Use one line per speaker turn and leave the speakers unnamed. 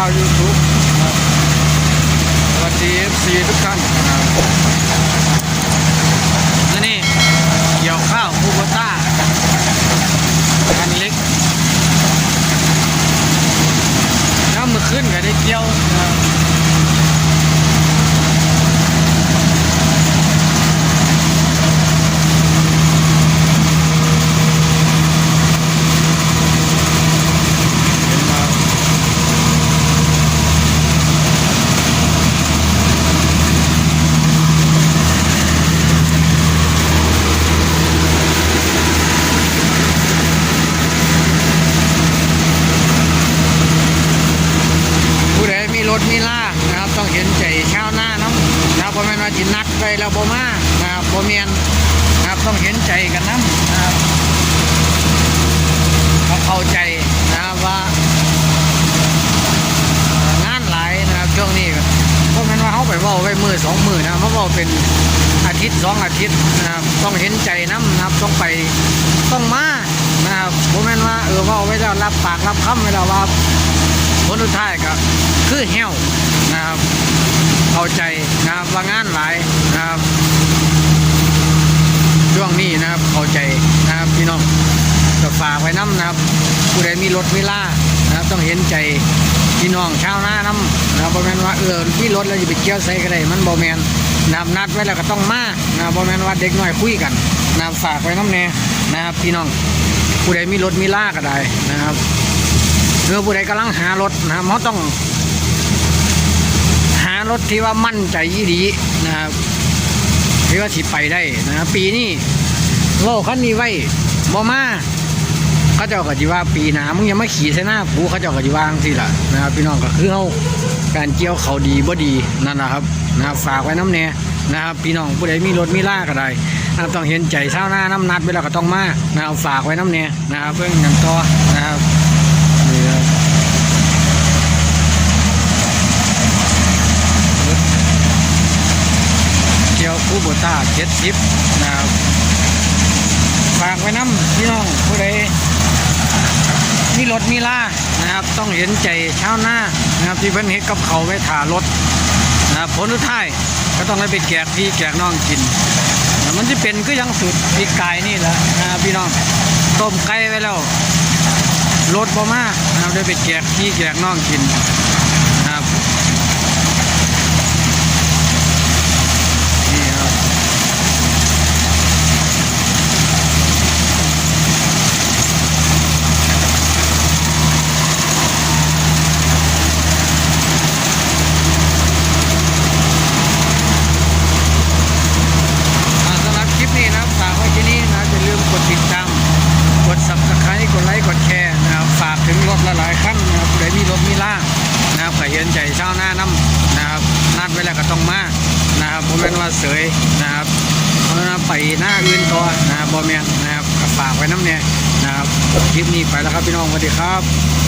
าวยูทูบสวัสดีเอซีทุกท่านนะครับและนี่เกี่ยวข้าวคูโบต้าคันเล็กน้ำมือขึ้นก็ได้เกี่ยวนะครับเห็นมาผู้ใด มีรถมีล่านะครับต้องเห็นใจชาวนาน้ำนะครับเพราะแม่นว่าจินักไปแล้วบ่มานะครับบ่เมียนนะครับต้องเห็นใจกันน้ำนะครับเขาเข้าใจนะครับว่างานหลายนะครับช่วงนี้เพราะมันว่าเขาไปว่าไปมือสองมือนะเพราะว่าเป็นอาทิตย์สองอาทิตย์นะครับต้องเห็นใจน้ำนะครับต้องไปต้องมานะครับเพราะมันว่าเออว่าไว้แล้วรับปากรับคำไว้แล้วว่า ผลสุดท้ายก็คือเหี้ยวนะครับเข้าใจนะครับว่างานหลายนะครับช่วงนี้นะครับเข้าใจนะครับพี่น้องก็ฝากไว้น้ำนะครับผู้ใดมีรถมีล่านะครับต้องเห็นใจพี่น้องชาวนาน้ำนะครับบ่แมนว่าเออพี่รถเราจะไปเกี่ยวใส่ก็ได้มันบ่แมนนะครับนัดไว้แล้วก็ต้องมานะครับบ่แมนว่าเด็กน้อยคุยกันนะครับฝากไว้น้ำแน่นะครับพี่น้องผู้ใดมีรถมีล่าก็ได้นะครับ เมื่อผู้ใดกำลังหารถนะครับเขาต้อง หารถที่ว่ามั่นใจยี่ดีนะครับที่ว่าสิไปได้นะปีนี้โลกคันนี้ไว้บ่มาเขาเจ้าก็จิว่าปีหนามึงยังไม่ขี่ใส่หน้าผูเขาเจ้าก็จิว่างซี่ล่ะนะครับพี่น้องก็คือเฮาการเกี่ยวเขาดีบ่ดีนั่นแหละครับนะครับฝากไว้น้ำแน่นะครับพี่น้องผู้ใดมีรถมีล่าก็ได้นะครับต้องเห็นใจชาวนาน้ำนัดเวลาก็ต้องมานะครับฝากไว้น้ำแน่นะครับเพื่อนกันต่อนะครับนี่ครับเกี่ยวคู โบต้าเจ็ดสิบนะครับฝากไว้น้ำพี่น้องผู้ใดมีรถมีล่านะครับ ต้องเห็นใจชาวนานะครับที่เพิ่นเฮ็ดกับเขาไว้ถ่ารถนะครับผลสุดท้ายก็ต้องให้ไปแกกพี่แกกน้องกินนะมันจะเป็นก็ยังสุดปีกไก่นี่แหละนะครับพี่น้องต้มไก่ไว้แล้วรถบ่มานะครับได้ไปแกกพี่แกกน้องกินนะครับนี่ครับ อ่าสำหรับคลิปนี้นะครับฝากไว้ที่นี่นะอย่าลืมกดติดตาม กด subscribe กดไลค์กดแชร์นะครับฝากถึงรถหลายๆคันนะครับผู้ใดมีรถมีล่า นะครับก็เห็นใจชาวหน้าน้ำนะครับนัดไว้แล้วก็ต้องมานะครับผมเป็นว่าเสยนะครับเพราะนั้นไปหน้าอื่นต่อนะครับบอเมนนะครับก็ฝากไว้น้ำเนี่ยนะครับคลิปนี้ไปแล้วครับพี่น้องสวัสดีครับ